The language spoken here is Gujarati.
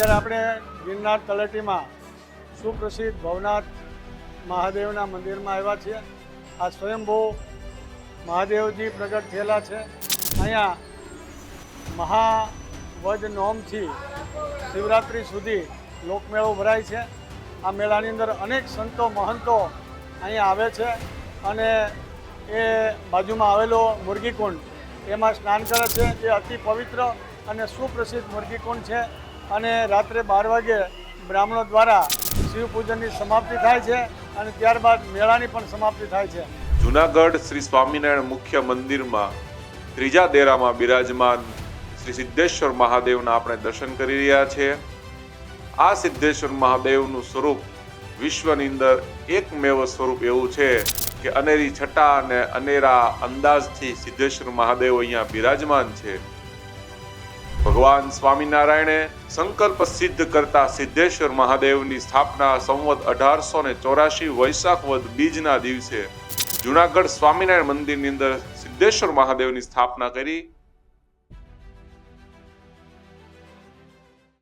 અત્યારે આપણે ગિરનાર તળેટીમાં સુપ્રસિદ્ધ ભવનાથ મહાદેવના મંદિરમાં આવ્યા છીએ. આ સ્વયંભૂ મહાદેવજી પ્રગટ થયેલા છે. અહીંયા મહાવદ નોમથી શિવરાત્રિ સુધી લોકમેળો ભરાય છે. આ મેળાની અંદર અનેક સંતો, મહંતો અહીંયા આવે છે અને એ બાજુમાં આવેલો મુરગીકુંડ, એમાં સ્નાન કરે છે. જે અતિ પવિત્ર અને સુપ્રસિદ્ધ મુરગીકુંડ છે. અને રાત્રે બાર વાગે બ્રાહ્મણો દ્વારા શિવ પૂજનની સમાપ્તિ થાય છે અને ત્યારબાદ મેળાની પણ સમાપ્તિ થાય છે. જુનાગઢ શ્રી સ્વામિનારાયણ મુખ્ય મંદિરમાં ત્રીજા દેરામાં બિરાજમાન શ્રી સિદ્ધેશ્વર મહાદેવના આપણે દર્શન કરી રહ્યા છીએ આ સિદ્ધેશ્વર મહાદેવનું સ્વરૂપ વિશ્વની અંદર એકમેવ સ્વરૂપ એવું છે કે અનેરી છટા અને અનેરા અંદાજથી સિદ્ધેશ્વર મહાદેવ અહીંયા બિરાજમાન છે. ભગવાન સ્વામિનારાયણે સંકલ્પ સિદ્ધ કરતા સિદ્ધેશ્વર મહાદેવની સ્થાપના સંવત અઢારસો ને ચોરાશી વૈશાખ વદ બીજના દિવસે જુનાગઢ સ્વામિનારાયણ મંદિરની અંદર સિદ્ધેશ્વર મહાદેવની સ્થાપના કરી